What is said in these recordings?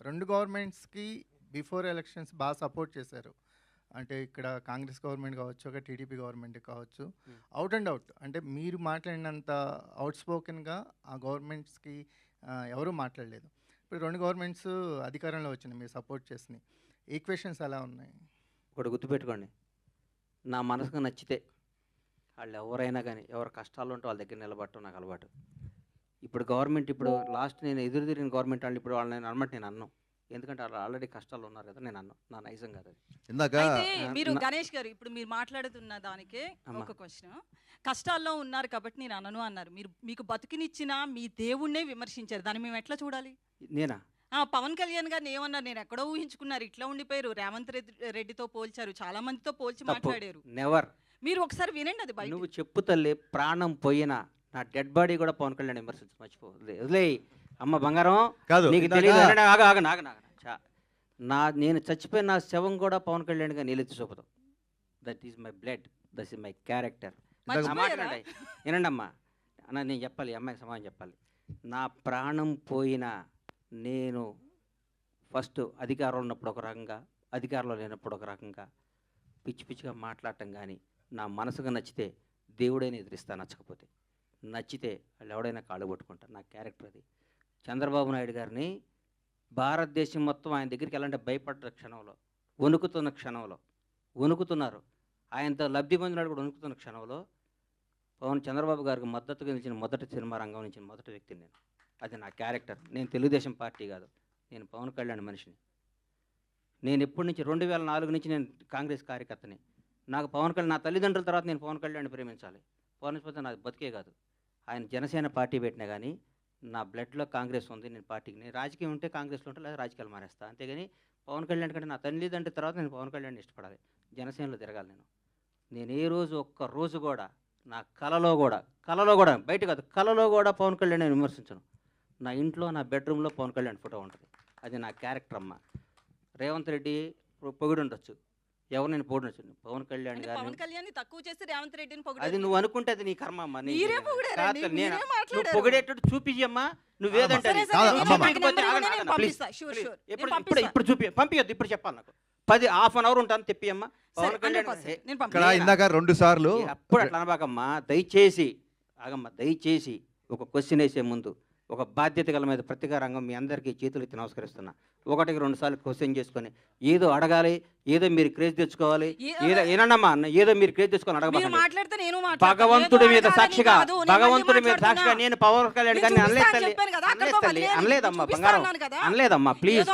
రెండు గవర్నమెంట్స్కి before elections బాగా సపోర్ట్ చేశారు. అంటే ఇక్కడ కాంగ్రెస్ గవర్నమెంట్ కావచ్చు ఒక టీడీపీ గవర్నమెంట్ కావచ్చు. Out and out. అంటే మీరు మాట్లాడినంత అవుట్ స్పోకెన్గా ఆ గవర్నమెంట్స్కి ఎవరూ మాట్లాడలేదు. ఇప్పుడు రెండు గవర్నమెంట్స్ అధికారంలో వచ్చినాయి మీరు సపోర్ట్ చేసినాయి. ఈక్వేషన్స్ ఎలా ఉన్నాయి? ఒకటి గుర్తుపెట్టుకోండి. నా మనసుకు నచ్చితే వాళ్ళు ఎవరైనా కానీ ఎవరు కష్టాలు ఉంటే వాళ్ళ దగ్గర నిలబడటం నాకు అలవాటు. ఇప్పుడు గవర్నమెంట్ ఇప్పుడు లాస్ట్ నేను ఎదురు తిరిగిన గవర్నమెంట్ వాళ్ళు ఇప్పుడు వాళ్ళని నేను అనమాట నేను అన్నాను ఎందుకంటే వాళ్ళు ఆల్రెడీ కష్టాలు ఉన్నారు కదా నేను అన్నాను నా నైజం కాదు ఇందాక మీరు గణేష్ గారు ఇప్పుడు మీరు మాట్లాడుతున్న దానికే. ఒక క్వశ్చన్ కష్టాల్లో ఉన్నారు కాబట్టి నేను అనను అన్నారు. మీరు మీకు బతికినిచ్చిన మీ దేవుణ్ణే విమర్శించారు. దాన్ని మేము ఎట్లా చూడాలి? నేనా? ఆ పవన్ కళ్యాణ్ గారిని ఏమన్నారు? నేను ఎక్కడో ఊహించుకున్నారు. ఇట్లా ఉండిపోయారు. రేవంత్ రెడ్డి రెడ్డితో పోల్చారు. చాలా మందితో పోల్చి మాట్లాడారు. నెవర్ మీరు ఒకసారి వినండి అది నువ్వు చెప్పు తల్లి ప్రాణం పోయినా నా డెడ్ బాడీ కూడా పవన్ కళ్యాణ్ విమర్శించు మర్చిపో వదిలే- అమ్మ బంగారం. కాదు నీకు ఇందాక- తెలియదు. ఆగ ఆగ నాగ నాగ చా. నా నేను చచ్చిపోయిన నా శవం కూడా పవన్ కళ్యాణ్గా నీళ్ళెత్తి చూపదు. That is my blood that is my character మర్చిపోయారా? వినండి అమ్మా అన్న నేను చెప్పాలి ఈ అమ్మాయికి సమాధానం చెప్పాలి. నా ప్రాణం పోయినా నేను ఫస్ట్ అధికారంలో ఉన్నప్పుడు ఒక రకంగా అధికారంలో లేనప్పుడు ఒక రకంగా పిచ్చి పిచ్చిగా మాట్లాడటం కానీ నా మనసుకు నచ్చితే దేవుడైనా ఎదిరిస్తా నచ్చకపోతే. నచ్చితే వాళ్ళు ఎవడైనా కాళ్ళు పట్టుకుంటారు నా క్యారెక్టర్ అది. చంద్రబాబు నాయుడు గారిని భారతదేశం మొత్తం ఆయన దగ్గరికి వెళ్ళాలంటే భయపడ్డ క్షణంలో వణుకుతున్న క్షణంలో వణుకుతున్నారు. ఆయనతో లబ్ధి పొందినాడు కూడా వణుకుతున్న క్షణంలో పవన్ చంద్రబాబు గారికి మద్దతుగా నిలిచిన మొదటి సినిమా రంగం నుంచి మొదటి వ్యక్తిని నేను. అది నా క్యారెక్టర్. నేను తెలుగుదేశం పార్టీ కాదు. నేను పవన్ కళ్యాణ్ మనిషిని. నేను ఎప్పటి నుంచి రెండు వేల నాలుగు నుంచి నేను కాంగ్రెస్ కార్యకర్తని. నాకు పవన్ కళ్యాణ్ నా తల్లిదండ్రుల తర్వాత నేను పవన్ కళ్యాణ్ ప్రేమించాలి. పవన్ పోతే నాకు బతికే కాదు. ఆయన జనసేన పార్టీ పెట్టినా కానీ నా బ్లడ్లో కాంగ్రెస్ ఉంది నేను పార్టీకి నేను రాజకీయం ఉంటే కాంగ్రెస్లో ఉంటే లేదా రాజకీయాలు మానేస్తా. అంతేగాని పవన్ కళ్యాణ్ కంటే నా తల్లిదండ్రుల తర్వాత నేను పవన్ కళ్యాణ్ ఇష్టపడాలి. జనసేనలో తిరగాలి నేను. నేను ఏ రోజు ఒక్క రోజు కూడా నా కలలో కూడా కలలో కూడా బయట కాదు కలలో కూడా పవన్ కళ్యాణ్ నేను విమర్శించను. నా ఇంట్లో నా బెడ్రూమ్లో పవన్ కళ్యాణ్ ఫోటో ఉంటుంది. అది నా క్యారెక్టర్ అమ్మ. రేవంత్ రెడ్డి పొగిడి ఉండొచ్చు ఎవరు నేను పవన్ కళ్యాణ్ అంటే పవన్ కళ్యాణ్ తక్కువ చేసి రేవంత్ రెడ్డిని అది పొగిడారు నువ్వు అనుకుంటే అది నీ కర్మ అమ్మ నీ- మీరే పొగిడారండి, కాదు, నేను- మీరే నువ్వు. పొగిడేటట్టు చూపించి అమ్మా నువ్వేదంటే సరే, అది. సరే, కాదు, నేను అమ్మమ్మ. నాకు నెంబర్ ఇవ్వండి, నేను ప్లీజ్, పంపిస్తా. Sure, please. sure. ఇప్పుడు నేను ఇప్పుడు పంపిస్తా. ఇప్పుడు చూపి పంపించొద్దు ఇప్పుడు చెప్పాలి నాకు పది హాఫ్ అన్ అవర్ ఉంటాను తెప్పి అమ్మా సరే, పవన్ కళ్యాణ్ 100% హే, నేను ఇక్కడ పంపిస్తా. ఇందాక రెండు సార్లు ఏ, అప్పుడు అట్లా అనబాకమ్మా దయచేసి ఆగమ్మా దయచేసి ఒక క్వశ్చన్ వేసే ముందు ఒక బాధ్యత గల మీద ప్రతిగా రంగం మీ అందరికీ చేతులు ఎత్తి నమస్కరిస్తున్నా ఒకటికి రెండు సార్లు క్వశ్చన్ చేసుకొని ఏదో అడగాలి ఏదో మీరు క్రేజ్ తెచ్చుకోవాలి ఏదో ఏనమ్మా ఏదో మీరు క్రేజ్ తెచ్చుకొని మాట్లాడతా. భగవంతుడి మీద సాక్షిగా భగవంతుడి మీద సాక్షిగా. నేను పవన్ కళ్యాణ్ నేను గారిని అనలేదు తల్లి. అనలేదమ్మా బంగారం. అనలేదమ్మా ప్లీజ్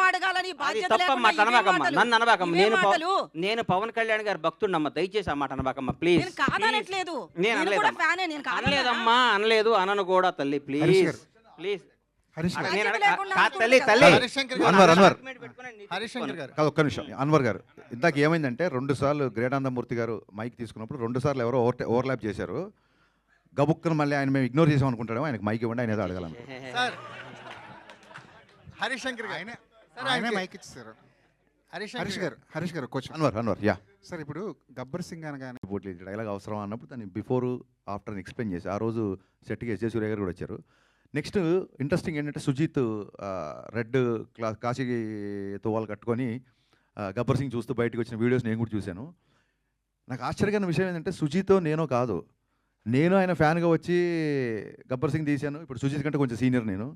తప్పమ్మా అనబాకమ్మా. నన్ను అనబాకమ్మా నేను. నేను పవన్ కళ్యాణ్ గారు భక్తుడినమ్మా దయచేసి ఆ మాట అనబాకమ్మా ప్లీజ్ నేను అనలేదమ్మా. ఫ్యానే నేను కాదనలేదా? అనలేదమ్మా అనలేదు అనను కూడా తల్లి ప్లీజ్. ప్లీజ్. తల్లి తల్లి. అన్వర్, అన్వర్. కాదు ఒక్క నిమిషం అన్వర్ గారు. ఇందాక ఏమైందంటే రెండు సార్లు గ్రేటానందమూర్తి గారు మైక్ తీసుకున్నప్పుడు రెండు సార్లు ఎవరో ఓవర్ ఓవర్లాప్ చేశారు. గబుక్కను మళ్ళీ ఆయన మేము ఇగ్నోర్ చేసాం అనుకుంటాడేమో ఆయనకు మైక్ ఇవ్వండి ఆయన ఏదో అడగాలను సార్ హరీష్ శంకర్ గారు. ఆయనే సార్ ఆయనే ఆయనకి- మైక్ ఇచ్చారు హరీష్ గారు. హరీష్ గారు question answer answer yeah. Sir ఇప్పుడు గబ్బర్ సింగ్ అనగానే పోటీ డైలాగ్ అవసరం అన్నప్పుడు దాన్ని బిఫోర్ ఆఫ్టర్ ఎక్స్ప్లెయిన్ చేసి ఆ రోజు సెట్కి ఎస్ సూర్య గారు కూడా వచ్చారు. నెక్స్ట్ ఇంట్రెస్టింగ్ ఏంటంటే సుజీత్ రెడ్ క్లా కాశీ తువాలు కట్టుకొని గబ్బర్ సింగ్ చూస్తూ బయటకు వచ్చిన వీడియోస్ నేను కూడా చూశాను. నాకు ఆశ్చర్యకరమైన విషయం ఏంటంటే సుజీతో నేనో కాదు. నేను ఆయన ఫ్యాన్గా వచ్చి గబ్బర్ సింగ్ తీశాను. ఇప్పుడు సుజీత్ కంటే కొంచెం సీనియర్ నేను.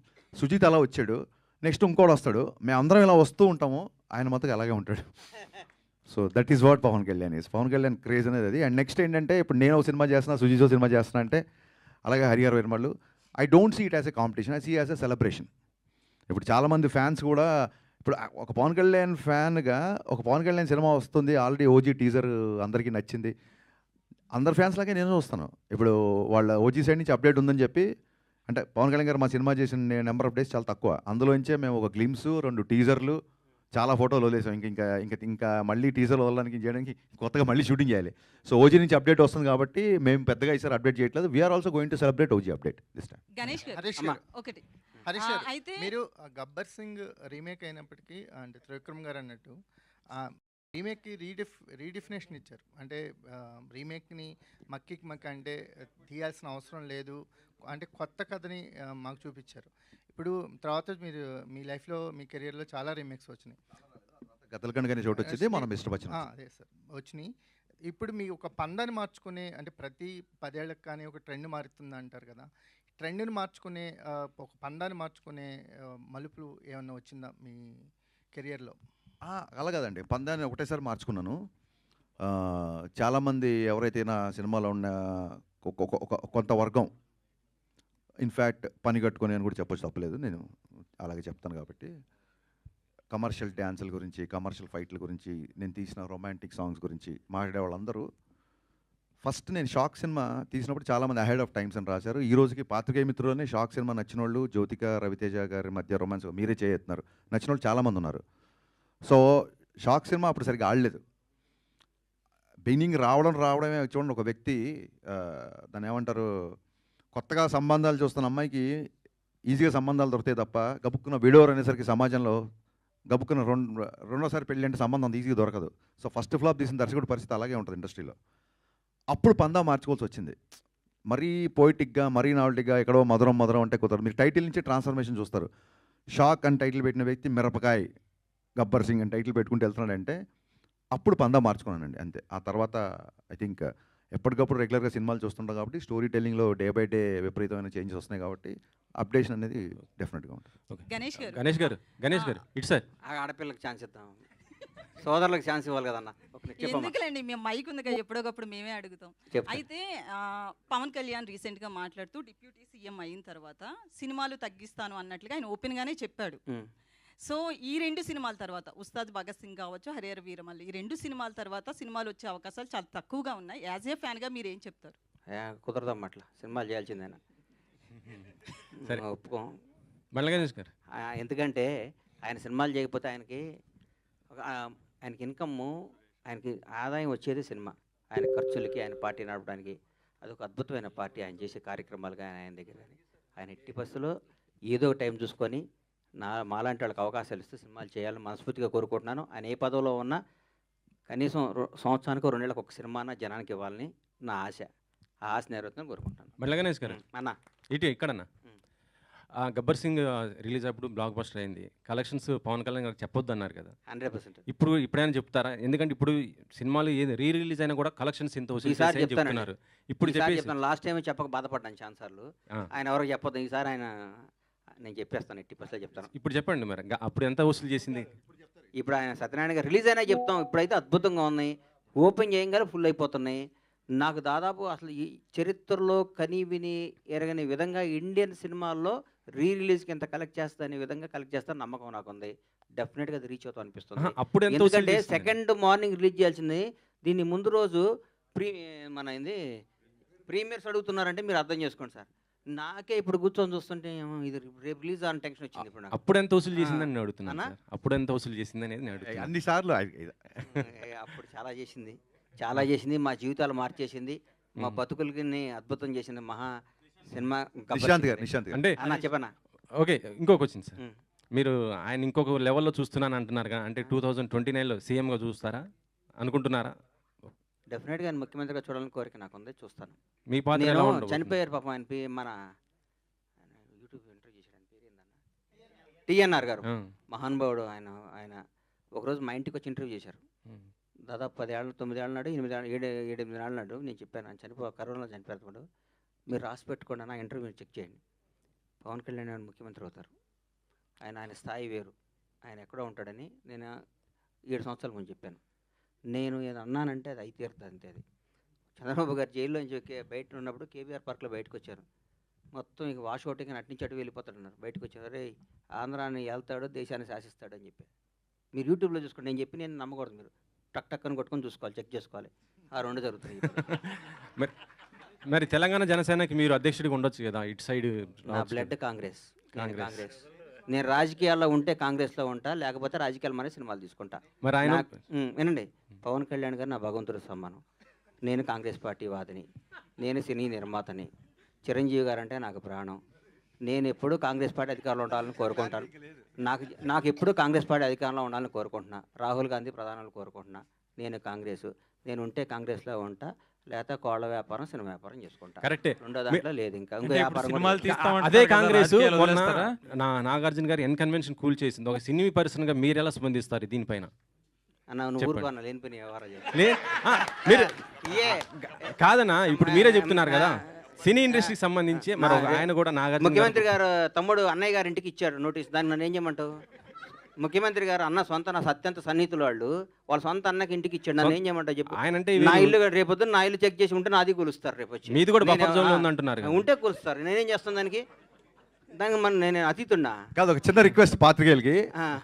సుజీత్ అలా వచ్చాడు. నెక్స్ట్ ఇంకోటి వస్తాడు. మేమందరం ఇలా వస్తూ ఉంటాము. ఆయన మొత్తం అలాగే ఉంటాడు. So that is what Pawan Kalyan is Pawan Kalyan craze అనేది అది. అండ్ నెక్స్ట్ ఏంటంటే ఇప్పుడు నేను ఒక సినిమా చేస్తున్నా సుజీతో సినిమా చేస్తున్నా అంటే అలాగే Harihar వెర్మళ్ళు I don't see it as a competition I see as a celebration ఇప్పుడు చాలామంది ఫ్యాన్స్ కూడా ఇప్పుడు ఒక పవన్ కళ్యాణ్ ఫ్యాన్గా ఒక పవన్ కళ్యాణ్ సినిమా వస్తుంది ఆల్రెడీ ఓజీ టీజర్ అందరికీ నచ్చింది. అందరు ఫ్యాన్స్ లాగే నేను చూస్తాను. ఇప్పుడు వాళ్ళ ఓజీ సైడ్ నుంచి అప్డేట్ ఉందని చెప్పి అంటే పవన్ కళ్యాణ్ గారు మా సినిమా చేసిన నెంబర్ ఆఫ్ డేస్ చాలా తక్కువ. అందులోంచే మేము ఒక గ్లిమ్స్ రెండు టీజర్లు చాలా ఫోటోలు వదిలేసాం. ఇంకా ఇంకా ఇంకా ఇంకా మళ్ళీ టీజర్లు వదలడానికి చేయడానికి కొత్తగా మళ్ళీ షూటింగ్ చేయాలి. సో ఓజీ నుంచి అప్డేట్ వస్తుంది కాబట్టి మేము పెద్దగా ఈసారి అప్డేట్ చేయట్లేదు. We're also going to celebrate OG update this time Ganesh ఒకటి. హరీష్ అయితే మీరు గబ్బర్ సింగ్ రీమేక్ అయినప్పటికీ అంటే త్రివిక్రమ్ గారు అన్నట్టు ఆ రీమేక్కి రీడిఫ్ రీడిఫినేషన్ ఇచ్చారు. అంటే రీమేక్ని మక్కికి మక్క అంటే తీయాల్సిన అవసరం లేదు. అంటే కొత్త కథని మాకు చూపించారు. ఇప్పుడు తర్వాత మీరు మీ లైఫ్లో మీ కెరియర్లో చాలా రీమేక్స్ వచ్చినాయి. గతలకండ్ కానీ చోటు వచ్చింది మనం ఇష్టపచ్చిన అదే సార్ వచ్చినాయి. ఇప్పుడు మీ ఒక పందాన్ని మార్చుకునే అంటే ప్రతి పదేళ్ళకి కానీ ఒక ట్రెండ్ మారుతుంది అంటారు కదా. ట్రెండ్ని మార్చుకునే ఒక పందాన్ని మార్చుకునే మలుపులు ఏమన్నా వచ్చిందా మీ కెరియర్లో? అలా కాదండి. పందాన్ని ఒకటేసారి మార్చుకున్నాను. చాలామంది ఎవరైతే నా సినిమాలో ఉన్న ఒక- కొంత వర్గం ఇన్ఫ్యాక్ట్ పని కట్టుకొని అని కూడా చెప్పొచ్చు తప్పలేదు. నేను అలాగే చెప్తాను కాబట్టి. కమర్షియల్ డ్యాన్సుల గురించి కమర్షియల్ ఫైట్ల గురించి నేను తీసిన రొమాంటిక్ సాంగ్స్ గురించి మాట్లాడే వాళ్ళందరూ ఫస్ట్ నేను షాక్ సినిమా తీసినప్పుడు చాలామంది అహెడ్ ఆఫ్ టైమ్స్ అని రాశారు. ఈ రోజుకి పాత్రికేయ మిత్రులనే షాక్ సినిమా నచ్చిన వాళ్ళు జ్యోతిక రవితేజ గారి మధ్య రొమాన్స్ మీరే చేస్తున్నారు నచ్చిన వాళ్ళు చాలామంది ఉన్నారు. సో షాక్ సినిమా అప్పుడు సరిగ్గా ఆడలేదు. బిగినింగ్ రావడం రావడమే చూడండి ఒక వ్యక్తి దాన్ని ఏమంటారు కొత్తగా సంబంధాలు చూస్తున్న అమ్మాయికి ఈజీగా సంబంధాలు దొరుకుతాయి తప్ప గబుక్కున్న విడోర్ అనేసరికి సమాజంలో గబుక్కున్న రెండు రెండోసారి పెళ్ళి అంటే సంబంధం ఈజీగా దొరకదు. సో ఫస్ట్ ఫ్లాప్ తీసిన దర్శకుడి పరిస్థితి అలాగే ఉంటుంది ఇండస్ట్రీలో. అప్పుడు పందా మార్చుకోవాల్సి వచ్చింది. మరీ పోయిటిక్గా మరీ నావల్టిక్గా ఎక్కడో మధురం మధురం అంటే కుదరదు. మీరు టైటిల్ నుంచి ట్రాన్స్ఫర్మేషన్ చూస్తారు. షాక్ అని టైటిల్ పెట్టిన వ్యక్తి మిరపకాయ్ గబ్బర్ సింగ్ అని టైటిల్ పెట్టుకుంటూ వెళ్తున్నాడంటే అప్పుడు పందా మార్చుకున్నానండి అంతే. ఆ తర్వాత ఐ థింక్ ఎప్పటికప్పుడు రెగ్యులర్గా సినిమాలు చూస్తుంటాం కాబట్టి స్టోరీ టెల్లింగ్లో డే బై డే విపరీతమైన చేంజెస్ వస్తున్నాయి కాబట్టి అప్డేషన్ అనేది డెఫినెట్గా ఉంటుంది. గణేష్ గారు. గణేష్ గారు. గణేష్ గారు. ఇటు సార్. ఆ ఆడపిల్లకి ఛాన్స్ ఇద్దాం. సోదరులకు ఛాన్స్ ఇవ్వాలి కదన్న. ఎందుకులేండి మేము మైక్ ఉంది కదా ఎప్పుడోకప్పుడు మేమే అడుగుతాం. అయితే ఆ, పవన్ కళ్యాణ్ రీసెంట్గా మాట్లాడుతూ డిప్యూటీ సీఎం అయిన తర్వాత సినిమాలు తగ్గిస్తాను అన్నట్లుగా ఆయన ఓపెన్గానే చెప్పాడు. సో ఈ రెండు సినిమాల తర్వాత ఉస్తాద్ భగత్ సింగ్ కావచ్చు హరిహర వీరమల్లి ఈ రెండు సినిమాల తర్వాత సినిమాలు వచ్చే అవకాశాలు చాలా తక్కువగా ఉన్నాయి. యాజ్ ఏ ఫ్యాన్గా మీరు ఏం చెప్తారు? కుదరదమ్మా అట్లా. సినిమాలు చేయాల్సిందేనా సరే. ఒప్పుకోం. గణేష్ గారు. ఎందుకంటే ఆయన సినిమాలు చేయకపోతే ఆయనకి ఒక ఆయనకి ఇన్కమ్ ఆయనకి ఆదాయం వచ్చేది సినిమా. ఆయన ఖర్చులకి ఆయన పార్టీ నడపడానికి. అదొక అద్భుతమైన పార్టీ. ఆయన చేసే కార్యక్రమాలు కానీ ఆయన దగ్గర కానీ ఆయన ఎట్టి బస్సులో ఏదో ఒక టైం చూసుకొని నా మాలాంటి వాళ్ళకి అవకాశాలు ఇస్తే సినిమాలు చేయాలని మనస్ఫూర్తిగా కోరుకుంటున్నాను. ఆయన ఏ పదవిలో ఉన్నా కనీసం సంవత్సరానికి రెండేళ్ళకి ఒక సినిమాన జనానికి ఇవ్వాలని నా ఆశ. ఆ ఆశ నెరవేరుతుందని కోరుకుంటాను బండ్ల గణేష్ గారు అన్న. ఇటు ఇక్కడన్నా. గబ్బర్ సింగ్ రిలీజ్ అప్పుడు బ్లాక్ బస్టర్ అయింది. కలెక్షన్స్ పవన్ కళ్యాణ్ గారికి చెప్పొద్దు అన్నారు కదా. Hundred percent. ఇప్పుడు ఇప్పుడైనా చెప్తారా? ఎందుకంటే ఇప్పుడు సినిమాలు ఏది రీ రిలీజ్ అయినా కూడా కలెక్షన్స్ ఇంత. చెప్తున్నారు. ఇప్పుడు చెప్తాను. లాస్ట్ టైం చెప్పక బాధపడ్డాను ఛాన్స్ సార్లు ఆ. ఆయన ఎవరికి చెప్పొద్దు. ఈసారి ఆయన నేను చెప్పేస్తాను ఎట్టి పర్సెంట్ చెప్తాను. ఇప్పుడు చెప్పండి మరి గ- అప్పుడు ఎంత వసూలు చేసింది? ఇప్పుడు ఆయన సత్యనారాయణ గారు రిలీజ్ అయినా చెప్తాం ఇప్పుడైతే అద్భుతంగా ఉన్నాయి ఓపెన్ చేయగానే ఫుల్ అయిపోతున్నాయి. నాకు దాదాపు అసలు ఈ చరిత్రలో కని విని ఎరగని విధంగా ఇండియన్ సినిమాల్లో రీ రిలీజ్కి ఎంత కలెక్ట్ చేస్తా అనే విధంగా కలెక్ట్ చేస్తాను నమ్మకం నాకు ఉంది డెఫినెట్గా అది రీచ్ అవుతాం అనిపిస్తుంది. అప్పుడు ఎందుకంటే? సెకండ్ మార్నింగ్ రిలీజ్ చేయాల్సింది. దీన్ని ముందు రోజు ప్రీ మన ఏంది ప్రీమియర్స్ అడుగుతున్నారంటే మీరు అర్థం చేసుకోండి సార్. నాకే ఇప్పుడు కూర్చొని చూస్తుంటే ఏమో ఇది రేపు రిలీజ్ అని టెన్షన్ వచ్చింది ఇప్పుడు నాకు. అప్పుడు ఎంత వసూలు. చేసిందని నేను అడుగుతున్నాను అన్నా? సార్. అప్పుడు ఎంత వసూలు చేసింది అనేది నేను అడుగుతున్నాను అన్నిసార్లు ఏ, అప్పుడు చాలా చేసింది. చాలా చేసింది. మా జీవితాలు మార్చేసింది. మా. బతుకులకి అద్భుతం చేసింది. మహా సినిమా గబ్బర్ నిశాంత్ గారు. నిశాంత్ గారు. అంటే అన్న చెప్పనా? ఓకే ఇంకొక వచ్చింది సార్. మీరు ఆయన ఇంకొక లెవెల్లో చూస్తున్నాను అంటున్నారు కదా అంటే టూ థౌజండ్ ట్వంటీ నైన్లో సీఎంగా చూస్తారా? అనుకుంటున్నారా? డెఫినెట్గా ఆయన ముఖ్యమంత్రిగా చూడాలని కోరిక నాకు ఉంది చూస్తాను. మీ పాత్ర ఎలా నేను ఉండబోతుంది? చనిపోయారు పాపం ఆయన పే- మన ఆయన యూట్యూబ్ ఇంటర్వ్యూ చేశాడు. ఆయన పేరు ఏందన్న? టిఎన్ఆర్ గారు. ఆ, మహానుభావుడు ఆయన ఆయన ఒకరోజు మా ఇంటికి వచ్చి ఇంటర్వ్యూ చేశారు. ఉమ్, దాదాపు పదేళ్ళు తొమ్మిదేళ్ళ నాడు ఎనిమిది ఏళ్ళ- ఏడు ఏడు ఎనిమిది ఏళ్ళ నాడు నేను చెప్పాను ఆయన చనిపో కరోనాలో చనిపోయేటప్పుడు మీరు రాసి పెట్టుకోండి నా ఇంటర్వ్యూ చెక్ చేయండి. పవన్ కళ్యాణ్ గారు ముఖ్యమంత్రి అవుతారు. ఆయన ఆయన స్థాయి వేరు. ఆయన ఎక్కడో ఉంటాడని నేను ఏడు సంవత్సరాల ముందు చెప్పాను. నేను ఏదో అన్నానంటే అది అయితే తీరుతుంది అంతే అది. చంద్రబాబు గారు జైల్లో నుంచి బయట ఉన్నప్పుడు కేబీఆర్ పార్క్లో బయటకు వచ్చారు మొత్తం ఇక వాష్ అవుట్గా అటు నుంచి అటు వెళ్ళిపోతాడు అన్నారు బయటకు వచ్చారు రే ఆంధ్రాన్ని వెళ్తాడు దేశాన్ని శాసిస్తాడు అని చెప్పి. మీరు యూట్యూబ్లో చూసుకోండి. నేను చెప్పి నేను నమ్మకూడదు మీరు. టక్ టక్ అని కొట్టుకొని చూసుకోవాలి చెక్ చేసుకోవాలి. ఆ రెండు జరుగుతాయి. మరి మరి తెలంగాణ జనసేనకి మీరు అధ్యక్షుడిగా ఉండొచ్చు కదా ఇటు సైడ్ నా బ్లడ్ కాంగ్రెస్. కాంగ్రెస్. నేను రాజకీయాల్లో ఉంటే కాంగ్రెస్లో ఉంటా లేకపోతే రాజకీయాలు మన సినిమాలు తీసుకుంటా. మరి ఆయన నాకు- ఉమ్, వినండి. పవన్ కళ్యాణ్ గారు నా భగవంతుడు సమ్మానం. నేను కాంగ్రెస్ పార్టీ వాదిని. నేను సినీ నిర్మాతని. చిరంజీవి గారు అంటే నాకు ప్రాణం. నేను ఎప్పుడూ కాంగ్రెస్ పార్టీ అధికారంలో ఉండాలని కోరుకుంటాను. నాకు నాకు ఎప్పుడూ కాంగ్రెస్ పార్టీ అధికారంలో ఉండాలని కోరుకుంటున్నా. రాహుల్ గాంధీ ప్రధానాలు కోరుకుంటున్నా. నేను కాంగ్రెస్. నేను ఉంటే కాంగ్రెస్లో ఉంటా. లేకపోతే కోళ్ళ వ్యాపారం సినిమా వ్యాపారం చేసుకుంటా. కరెక్టే. రెండో దాంట్లో లేదు ఇంకా. ఇంకో వ్యాపారం కూడా అదే కాంగ్రెస్ మొన్న? నా నాగార్జున గారు ఎన్ కన్వెన్షన్ కూల్ చేసింది. ఒక సినీ పర్సన్గా మీరు ఎలా స్పందిస్తారు దీనిపైన? అన్న నువ్వు చెప్పండి. ఊరుకోన్న లేని పని. లే ఆ, మీరు కాదన్నా ఇప్పుడు మీరే చెప్తున్నారు కదా. సినీ ఇండస్ట్రీకి సంబంధించి మరి ఒక ఆయన కూడా నాగార్జున ముఖ్యమంత్రి గారు గారు తమ్ముడు అన్నయ్య గారి ఇంటికి ఇచ్చాడు నోటీస్. దాన్ని నన్ను ఏం చేయమంటావు? ముఖ్యమంత్రి గారు అన్న సొంత నా అత్యంత సన్నిహితులు వాళ్ళు. వాళ్ళ సొంత అన్నకి ఇంటికి ఇచ్చాడు. నన్ను ఏం చేయమంటావు చెప్పు? ఆయన అంటే నా ఇల్లు రేపొద్దున నా ఇల్లు చెక్ చేసి ఉంటే నాది కూలుస్తారు రేపు వచ్చి. మీది కూడా బఫర్ జోన్లో ఆ, ఉందంటున్నారు కదా. ఉంటే కూలుస్తారు. నేనేం చేస్తాను దానికి? దానికి మన నేను అతీతున్నా కాదు ఒక చిన్న రిక్వెస్ట్ పాత్రికేయులకి.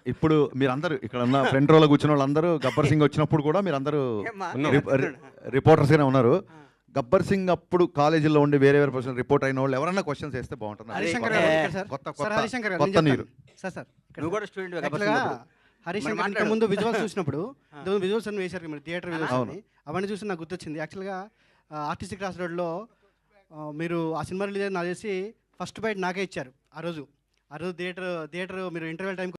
ఇప్పుడు మీరందరూ ఇక్కడ ఉన్న ఫ్రంట్ రోలో కూర్చున్న వాళ్ళందరూ గబ్బర్ సింగ్ వచ్చినప్పుడు కూడా మీరందరూ ఏమ్మా? ఉన్నాం. రిప్- రి- రిపోర్టర్స్గానే ఉన్నారు. గబ్బర్ సింగ్ అప్పుడు కాలేజీలో ఉండి వేరే వేరే పర్సన్ రిపోర్ట్ అయిన వాళ్ళు ఎవరన్నా క్వశ్చన్స్ వేస్తే బాగుంటుంది. హరిశంకర్ కొత్త- సార్. కొత్త సార్ కొత్త హరిశంకర్ గారు కొత్త నేను నీరు చెప్తాను. Sir sir. ఇక్కడ నువ్వు కూడా స్టూడెంట్ యాక్చువల్గా హరిశంకర్ మాట్లాడు. ఇంత ముందు విజువల్స్ చూసినప్పుడు విజువల్స్ అన్ని వేశారు మీరు థియేటర్ విజువల్స్ అవన్నీ చూసి నాకు గుర్తొచ్చింది. యాక్చువల్గా ఆర్టిస్టిక్ క్రాస్ రోడ్లో మీరు ఆ సినిమా రిలీజ్ నాకు చేసి ఫస్ట్ బైట్ నాకే ఇచ్చారు ఆ రోజు. ఆ రోజు థియేటర్ థియేటర్ మీరు ఇంటర్వెల్ టైం